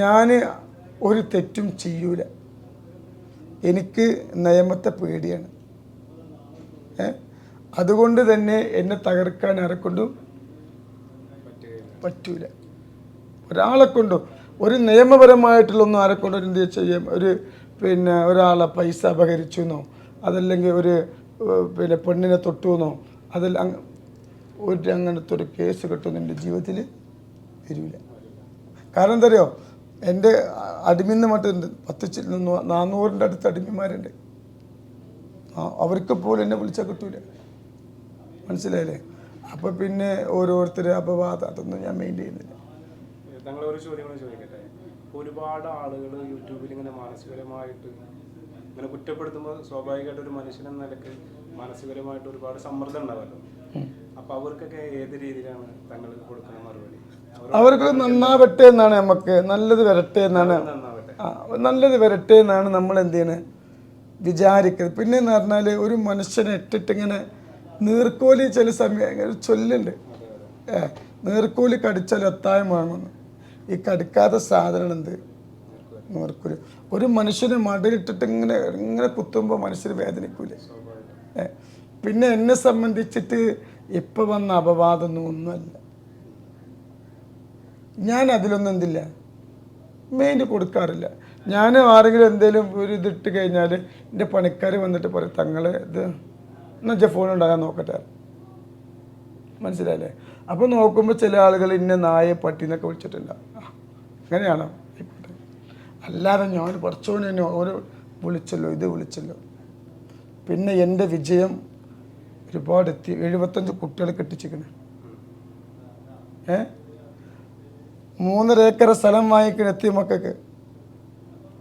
ഞാൻ ഒരു തെറ്റും ചെയ്യൂല. എനിക്ക് നിയമത്തെ പേടിയാണ്. അതുകൊണ്ട് തന്നെ എന്നെ തകർക്കാൻ ആരെക്കൊണ്ടും പറ്റൂല. ഒരാളെ കൊണ്ടും ഒരു നിയമപരമായിട്ടുള്ളൊന്നും ആരെ കൊണ്ടും എന്ത് ചെയ്യാം ഒരു പിന്നെ ഒരാളെ പൈസ അപഹരിച്ചു എന്നോ അതല്ലെങ്കിൽ ഒരു പിന്നെ പെണ്ണിനെ തൊട്ടു എന്നോ അതെല്ലാം ഒരു അങ്ങനത്തെ ഒരു കേസ് കിട്ടുമെന്ന് എന്റെ ജീവിതത്തിൽ വരില്ല. കാരണം എന്താ അറിയോ? എന്റെ അടിമിന്ന് മറ്റുണ്ട് പത്ത് നാനൂറിന്റെ അടുത്ത് അടിമിമാരുണ്ട് ആ അവർക്ക് പോലും എന്നെ വിളിച്ചാൽ കിട്ടൂല. മനസ്സിലായില്ലേ? അപ്പോൾ പിന്നെ ഓരോരുത്തർ അപവാദത്തൊന്നും ഞാൻ മെയിൻ ചെയ്യുന്നില്ല. ഒരു ചോദ്യം കൂടെ ചോദിക്കട്ടെ? ഒരുപാട് ആളുകൾ യൂട്യൂബിൽ ഇങ്ങനെ മാനസികപരമായിട്ട് ഇങ്ങനെ കുറ്റപ്പെടുത്തുമ്പോൾ സ്വാഭാവികമായിട്ട് ഒരു മനുഷ്യൻ എന്ന നിലയ്ക്ക് മാനസികപരമായിട്ട് ഒരുപാട് സമ്മർദ്ദം ഉണ്ടാവല്ലോ അപ്പൊ അവർക്കൊക്കെ ഏത് രീതിയിലാണ് തങ്ങൾക്ക് കൊടുക്കുന്ന മറുപടി? അവർക്ക് നന്നാവട്ടെ എന്നാണ് നമുക്ക് നല്ലത് വരട്ടെ എന്നാണ്. നല്ലത് വരട്ടെ എന്നാണ് നമ്മൾ എന്ത് ചെയ്യണത് വിചാരിക്കുന്നത് പിന്നെ എന്ന് പറഞ്ഞാൽ ഒരു മനുഷ്യനെ ഇട്ടിട്ട് ഇങ്ങനെ നീർക്കോലി ചില സമയം ചൊല്ലുണ്ട്. ഏ നീർക്കോലി കടിച്ചാൽ എത്തായം വാങ്ങുന്നു. ഈ കടിക്കാത്ത സാധനം എന്ത്? നീർക്കോലി. ഒരു മനുഷ്യനെ മടലിട്ടിട്ട് ഇങ്ങനെ ഇങ്ങനെ കുത്തുമ്പോൾ മനുഷ്യന് വേദനിക്കൂലേ? പിന്നെ എന്നെ സംബന്ധിച്ചിട്ട് ഇപ്പം വന്ന അപവാദമൊന്നും ഒന്നുമല്ല. ഞാൻ അതിലൊന്നും എന്തില്ല. മെയിൻ കൊടുക്കാറില്ല. ഞാൻ ആരെങ്കിലും എന്തെങ്കിലും ഒരു ഇതിട്ട് കഴിഞ്ഞാൽ എന്റെ പണിക്കാർ വന്നിട്ട് പറയും തങ്ങൾ ഇത് എന്നുവെച്ചാൽ ഫോൺ ഉണ്ടാകാൻ നോക്കട്ടെ? മനസ്സിലായില്ലേ? അപ്പോൾ നോക്കുമ്പോൾ ചില ആളുകൾ ഇന്ന നായ പട്ടി എന്നൊക്കെ വിളിച്ചിട്ടില്ല അങ്ങനെയാണ് അല്ലാതെ ഞാൻ കുറച്ചുകൊണ്ട് എന്നെ ഓരോ വിളിച്ചല്ലോ ഇത് വിളിച്ചല്ലോ. പിന്നെ എന്റെ വിജയം ഒരുപാട് എത്തി എഴുപത്തഞ്ച് കുട്ടികൾ കെട്ടിച്ചിരിക്കണേ. ഏ? മൂന്നര ഏക്കർ സ്ഥലം വാങ്ങിക്കണ എത്തിയ മക്കൾക്ക്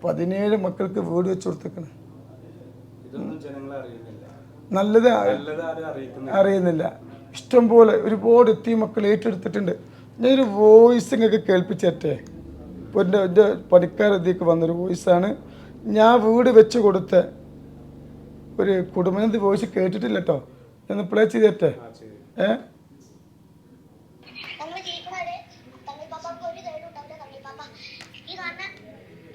പതിനേഴ് മക്കൾക്ക് വീട് വെച്ച് കൊടുത്തേക്കണ്. നല്ലത് അറിയുന്നില്ല. ഇഷ്ടം പോലെ ഒരുപാട് എത്തിയ മക്കൾ ഏറ്റെടുത്തിട്ടുണ്ട്. ഞാനൊരു വോയിസ് ഇങ്ങൊക്കെ കേൾപ്പിച്ചേറ്റേ ഇപ്പോൾ എന്റെ എന്റെ പണിക്കാരത്തേക്ക് വന്നൊരു വോയിസാണ് ഞാൻ വീട് വെച്ച് കൊടുത്ത ഒരു കുടുംബനന്ത് വോയിസ് കേട്ടിട്ടില്ല കേട്ടോ ഞാൻ പ്ലേ ചെയ്തേറ്റേ ആ ശരി ഏ നമ്മൾ ജീവിക്കുന്നവരെ തങ്ങൾ പാപ്പാക്ക് ഒരു ധൈര്യം ഉണ്ടാവില്ല തങ്ങൾ പാപ്പ ഈ കാണുന്ന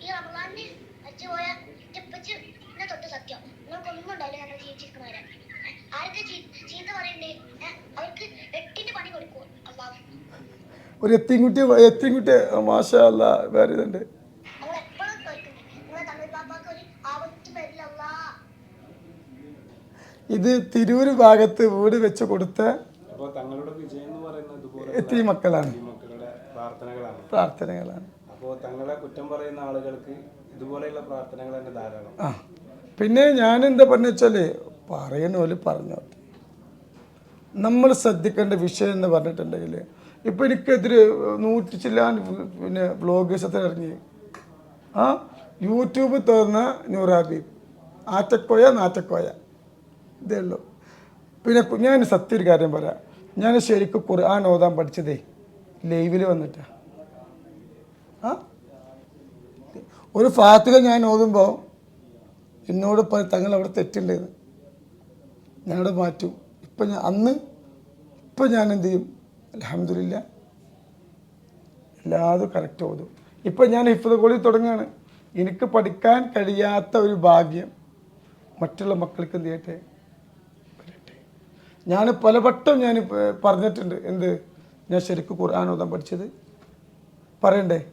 ഈ റമദാനിന് അച്ചുപോയ ഇപ്പച്ച് എന്നെ തൊട്ട് സത്യം നിങ്ങൾക്കൊന്നും ജീവിച്ചിരിക്കുന്നവരെ ആർക്ക് ചീത്ത പറയണ്ടേ? അവർക്ക് എട്ടിന്റെ പണി കൊടുക്കും അള്ളാഹ്. ഒരു എത്തിൻകുട്ടി എത്തിൻകുട്ടി മാഷാ അല്ല വേറെ ഇതുണ്ട്. ഇത് തിരൂർ ഭാഗത്ത് വീട് വെച്ച് കൊടുത്ത അപ്പോൾ തങ്ങളുടെ വിജയം പറയുന്നത് ഇതുപോലെ എത്തി മക്കളാണ്. ഈ മക്കളുടെ പ്രാർത്ഥനകളാണ്. പ്രാർത്ഥനകളാണ്. അപ്പോൾ തങ്ങളെ കുറ്റം പറയുന്ന ആളുകൾക്ക് ഇതുപോലെയുള്ള പ്രാർത്ഥനകൾ തന്നെ ധാരാളം. ആ. പിന്നെ ഞാൻ എന്താ പറഞ്ഞു വെച്ചാൽ പറയുന്ന പോലെ പറഞ്ഞോട്ടെ നമ്മൾ ശ്രദ്ധിക്കേണ്ട വിഷയം എന്ന് പറഞ്ഞിട്ടുണ്ടെങ്കിൽ ഇപ്പം എനിക്കെതിരെ നൂറ്റി ചില്ലാൻ പിന്നെ ബ്ലോഗേഴ്സ് ഇറങ്ങി. ആ? യൂട്യൂബ് തുറന്ന നൂറാബീബ് ആറ്റക്കോയ നാറ്റക്കോയ. ഇതേ ഉള്ളൂ. പിന്നെ ഞാൻ സത്യ ഒരു കാര്യം പറയാം. ഞാൻ ശരിക്കും ഖുർആൻ ഓതാൻ പഠിച്ചതേ ലൈവിൽ വന്നിട്ടാണ് ആ? ഒരു ഫാത്തിക ഞാൻ ഓതുമ്പോൾ എന്നോട് തങ്ങൾ അവിടെ തെറ്റുണ്ടെന്ന് ഞാനവിടെ മാറ്റും. ഇപ്പം ഞാൻ അന്ന് ഇപ്പം ഞാൻ എന്ത് ചെയ്യും അലഹമില്ല എല്ലാതും കറക്റ്റ് ഓതും ഇപ്പം ഞാൻ ഹിഫ്ത് കോളി തുടങ്ങുകയാണ് എനിക്ക് പഠിക്കാൻ കഴിയാത്ത ഒരു ഭാഗ്യം മറ്റുള്ള മക്കൾക്ക് എന്ത് ചെയ്യട്ടെ? വരട്ടെ. ഞാൻ പലവട്ടം ഞാൻ പറഞ്ഞിട്ടുണ്ട്. എന്ത്? ഞാൻ ശരിക്കും ഓതാൻ പഠിച്ചത്. പറയണ്ടേ?